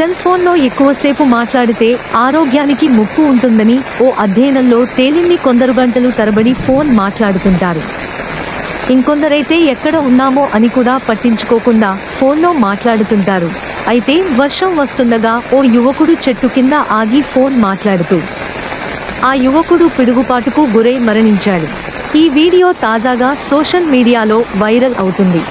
Cell ఫోన్లో ఎక్కువసేపు మాట్లాడితే ఆరోగ్యానికి ముప్పు ఉంటుందని ఓ అధ్యయనంలో తేలింది కొందరు గంటలు తరబడి ఫోన్ మాట్లాడుతుంటారు. ఇంకొందరైతే ఎక్కడ ఉన్నామో అని కూడా పట్టించుకోకుండా ఫోన్లో మాట్లాడుతుంటారు. అయితే వర్షం వస్తుండగా ఓ యువకుడు చెట్టు కింద ఆగి ఫోన్ మాట్లాడుతూ ఆ యువకుడు పిడుగుపాటుకు గురై మరణించాడు. ఈ వీడియో తాజాగా సోషల్ మీడియాలో వైరల్ అవుతుంది.